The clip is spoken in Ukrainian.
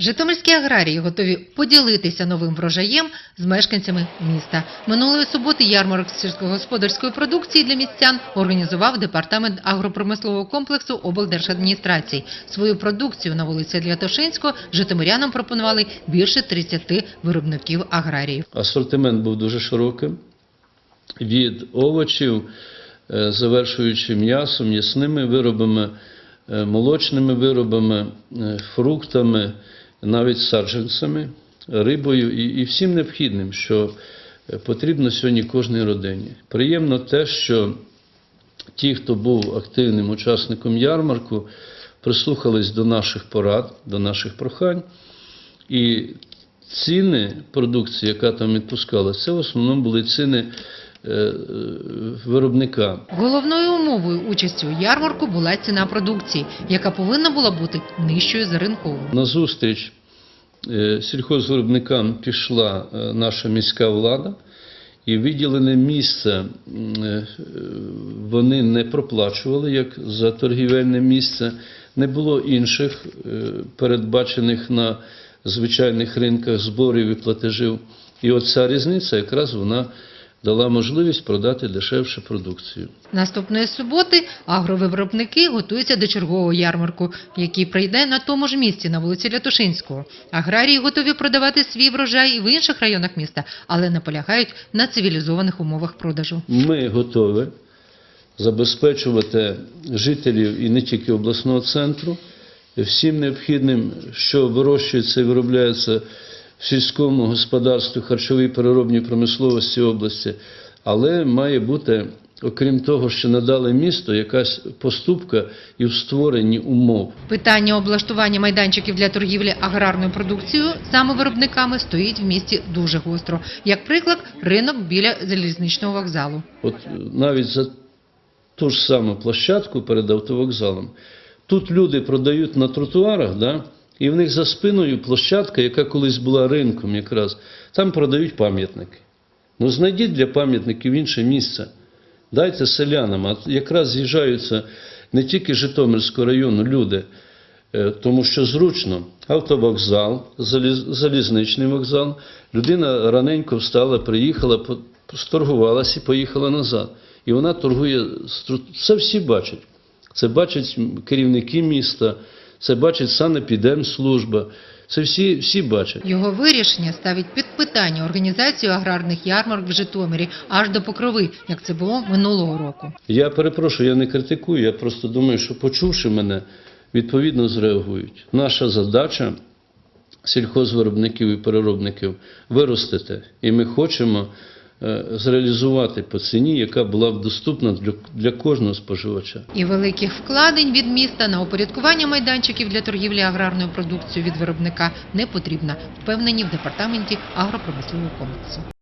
Житомирські аграрії готові поділитися новим врожаєм з мешканцями міста. Минулої суботи ярмарок сільськогосподарської продукції для містян організував департамент агропромислового комплексу облдержадміністрації. Свою продукцію на вулиці Лятошинського житомирянам пропонували більше 30 виробників аграріїв. Асортимент був дуже широким. Від овочів, е, завершуючи м'ясом, м'ясними виробами, е, молочними виробами, е, фруктами, навіть саджанцями, рибою і, і всім необхідним, що е, потрібно сьогодні кожній родині. Приємно те, що ті, хто був активним учасником ярмарку, прислухались до наших порад, до наших прохань. І ціни продукції, яка там відпускалася, це в основному були ціни виробника. Головною умовою участі у ярмарку була ціна продукції, яка повинна була бути нижчою за ринкову. На зустріч е, сільхозвиробникам пішла е, наша міська влада, і виділене місце е, вони не проплачували як за торгівельне місце. Не було інших е, передбачених на звичайних ринках зборів і платежів. І оця різниця якраз вона дала можливість продати дешевше продукцію. Наступної суботи агровиробники готуються до чергового ярмарку, який прийде на тому ж місці на вулиці Лятушинського. Аграрії готові продавати свій врожай і в інших районах міста, але наполягають на цивілізованих умовах продажу. Ми готові забезпечувати жителів і не тільки обласного центру всім необхідним, що вирощується і виробляється сільському господарстві, харчовій переробній промисловості області, але має бути, окрім того, що надали місто, якась поступка і в створенні умов. Питання облаштування майданчиків для торгівлі аграрною продукцією саме виробниками стоїть в місті дуже гостро. Як приклад, ринок біля залізничного вокзалу. От навіть за ту ж саму площадку перед автовокзалом. Тут люди продають на тротуарах, да? І в них за спиною площадка, яка колись була ринком якраз, там продають пам'ятники. Ну знайдіть для пам'ятників інше місце. Дайте селянам, а якраз з'їжджаються не тільки Житомирського району люди, е, тому що зручно автовокзал, заліз- залізничний вокзал. Людина раненько встала, приїхала, сторгувалася і поїхала назад. І вона торгує. Це всі бачать. Це бачать керівники міста, це бачить санепідемслужба. Це всі, всі бачать. Його вирішення ставить під питання організацію аграрних ярмарок в Житомирі аж до покрови, як це було минулого року. Я перепрошую, я не критикую, я просто думаю, що почувши мене, відповідно зреагують. Наша задача сільхозвиробників і переробників виростити. І ми хочемо зреалізувати по ціні, яка була б доступна для, для кожного споживача. І великих вкладень від міста на упорядкування майданчиків для торгівлі аграрною продукцією від виробника не потрібно, впевнені в департаменті агропромислового комплексу.